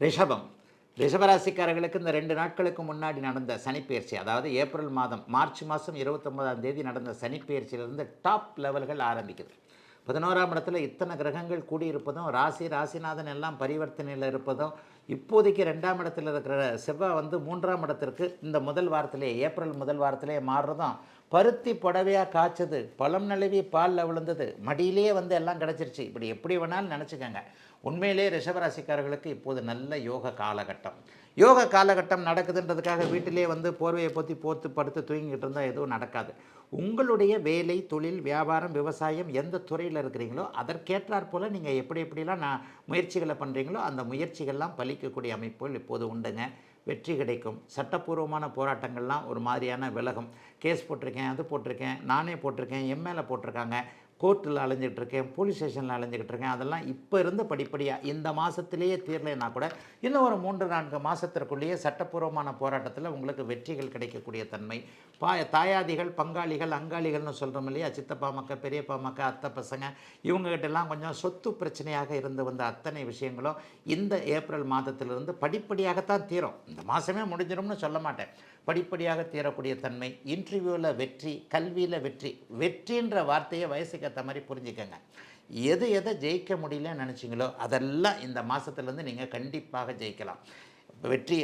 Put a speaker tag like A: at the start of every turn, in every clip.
A: ரிஷபம். ரிஷபராசிக்காரர்களுக்கு இந்த ரெண்டு நாட்களுக்கு முன்னாடி நடந்த சனிப்பெயர்ச்சி அதாவது ஏப்ரல் மாதம் மார்ச் மாதம் இருபத்தொம்போதாம் தேதி நடந்த சனிப்பெயர்ச்சியிலிருந்து டாப் லெவல்கள் ஆரம்பிக்குது. பதினோராம் இடத்துல இத்தனை கிரகங்கள் கூடியிருப்பதும் ராசி ராசிநாதன் எல்லாம் பரிவர்த்தனையில் இருப்பதும் இப்போதைக்கு ரெண்டாம் இடத்துல இருக்கிற செவ்வாய் வந்து மூன்றாம் இடத்திற்கு இந்த முதல் வாரத்திலே ஏப்ரல் முதல் வாரத்திலே மாறுறதும் பருத்தி புடவையாக காய்ச்சது பழம் நிலவி பாலில் விழுந்தது மடியிலேயே வந்து எல்லாம் கிடச்சிருச்சு. இப்படி எப்படி வேணாலும் நினச்சிக்கோங்க. உண்மையிலே ரிஷபராசிக்காரர்களுக்கு இப்போது நல்ல யோக காலகட்டம். யோக காலகட்டம் நடக்குதுன்றதுக்காக வீட்டிலே வந்து போர்வையை பற்றி போத்து படுத்து தூங்கிக்கிட்டு இருந்தால் எதுவும் நடக்காது. உங்களுடைய வேலை தொழில் வியாபாரம் விவசாயம் எந்த துறையில் இருக்கிறீங்களோ அதற்கேற்றாற் போல் நீங்கள் எப்படி எப்படிலாம் நான் முயற்சிகளை பண்ணுறீங்களோ அந்த முயற்சிகள்லாம் பலிக்கக்கூடிய அமைப்புகள் இப்போது உண்டுங்க. வெற்றி கிடைக்கும். சட்டப்பூர்வமான போராட்டங்கள்லாம் ஒரு மாதிரியான விலகும். கேஸ் போட்டிருக்கேன் அது போட்டிருக்கேன் நானே போட்டிருக்கேன் என் மேலே போட்டிருக்காங்க. கோர்ட்டில் அலைஞ்சிக்கிட்டு இருக்கேன் போலீஸ் ஸ்டேஷனில் அலைஞ்சிக்கிட்டு இருக்கேன் அதெல்லாம் இப்போ இருந்து படிப்படியாக இந்த மாதத்திலேயே தீரலைன்னா கூட இன்னும் ஒரு மூன்று நான்கு மாதத்திற்குள்ளேயே சட்டப்பூர்வமான போராட்டத்தில் உங்களுக்கு வெற்றிகள் கிடைக்கக்கூடிய தன்மை. பா தாயாதிகள் பங்காளிகள் அங்காளிகள்னு சொல்கிறோம் இல்லையா? சித்தப்பா மக்க பெரியப்பா மக்க அத்தை பசங்க இவங்ககிட்டலாம் கொஞ்சம் சொத்து பிரச்சனையாக இருந்து வந்த அத்தனை விஷயங்களும் இந்த ஏப்ரல் மாதத்திலிருந்து படிப்படியாகத்தான் தீரும். இந்த மாதமே முடிஞ்சிடும்னு சொல்ல மாட்டேன். படிப்படியாக தீரக்கூடிய தன்மை இன்டர்வியூவில் வெற்றி கல்வியில் வெற்றி வெற்றின்ற வார்த்தையை வயசுக்கு ஏற்ற மாதிரி புரிஞ்சுக்கங்க. எது எதை ஜெயிக்க முடியலன்னு நினச்சிங்களோ அதெல்லாம் இந்த மாதத்துலேருந்து நீங்கள் கண்டிப்பாக ஜெயிக்கலாம். வெற்றி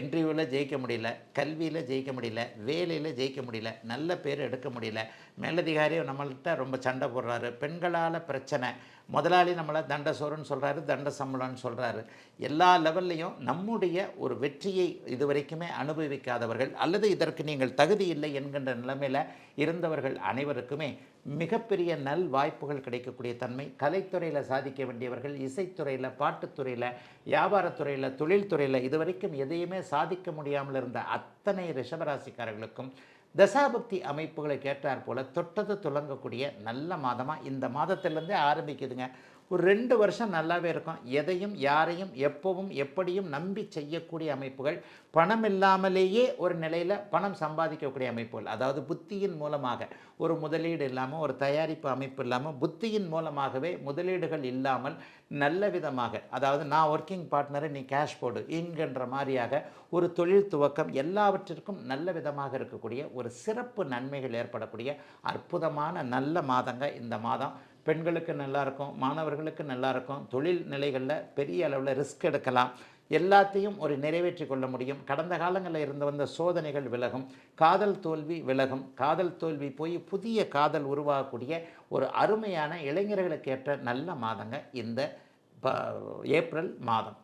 A: இன்டர்வியூவில் ஜெயிக்க முடியல கல்வியில் ஜெயிக்க முடியல வேலையில் ஜெயிக்க முடியல நல்ல பேர் எடுக்க முடியல. மேலதிகாரி நம்மள்கிட்ட ரொம்ப சண்டை போடுறாரு. பெண்களால் பிரச்சனை. முதலாளி நம்மளை தண்ட சோறுன்னு சொல்கிறாரு தண்ட சம்பளம்னு சொல்கிறாரு எல்லா லெவல்லையும் நம்முடைய ஒரு வெற்றியை இது வரைக்குமே அனுபவிக்காதவர்கள் அல்லது இதற்கு நீங்கள் தகுதி இல்லை என்கின்ற நிலைமையில் இருந்தவர்கள் அனைவருக்குமே மிகப்பெரிய நல் வாய்ப்புகள் கிடைக்கக்கூடிய தன்மை. கலைத்துறையில் சாதிக்க வேண்டியவர்கள் இசைத்துறையில் பாட்டுத்துறையில் வியாபாரத்துறையில் தொழில்துறையில் இதுவரைக்கும் எதையுமே சாதிக்க முடியாமல் இருந்த அத்தனை ரிஷபராசிக்காரர்களுக்கும் தசாபக்தி அமைப்புகளை கேட்டார் போல தொட்டது துலங்கக்கூடிய நல்ல மாதமாக இந்த மாதத்திலேருந்தே ஆரம்பிக்குதுங்க. ஒரு ரெண்டு வருஷம் நல்லாவே இருக்கும். எதையும் யாரையும் எப்பவும் எப்படியும் நம்பி செய்யக்கூடிய அமைப்புகள் பணம் இல்லாமலேயே ஒரு நிலையில் பணம் சம்பாதிக்கக்கூடிய அமைப்புகள். அதாவது புத்தியின் மூலமாக ஒரு முதலீடு இல்லாமல் ஒரு தயாரிப்பு அமைப்பு இல்லாமல் புத்தியின் மூலமாகவே முதலீடுகள் இல்லாமல் நல்ல விதமாக அதாவது நான் ஒர்க்கிங் பார்ட்னரை நீ கேஷ் போடு இன்கின்ற மாதிரியாக ஒரு தொழில் துவக்கம் எல்லாவற்றிற்கும் நல்ல விதமாக இருக்கக்கூடிய ஒரு சிறப்பு நன்மைகள் ஏற்படக்கூடிய அற்புதமான நல்ல மாதங்க இந்த மாதம் பெண்களுக்கு நல்லா இருக்கும் மாணவர்களுக்கு நல்லா இருக்கும் தொழில் நிலைகளில் பெரிய அளவில் ரிஸ்க் எடுக்கலாம். எல்லாத்தையும் ஒரு நிறைவேற்றி கொள்ள முடியும். கடந்த காலங்களில் இருந்து வந்த சோதனைகள் விலகும் காதல் தோல்வி விலகும். காதல் தோல்வி போய் புதிய காதல் உருவாகக்கூடிய ஒரு அருமையான இளைஞர்களுக்கு ஏற்ற நல்ல மாதங்க இந்த ப- ஏப்ரல் மாதம்.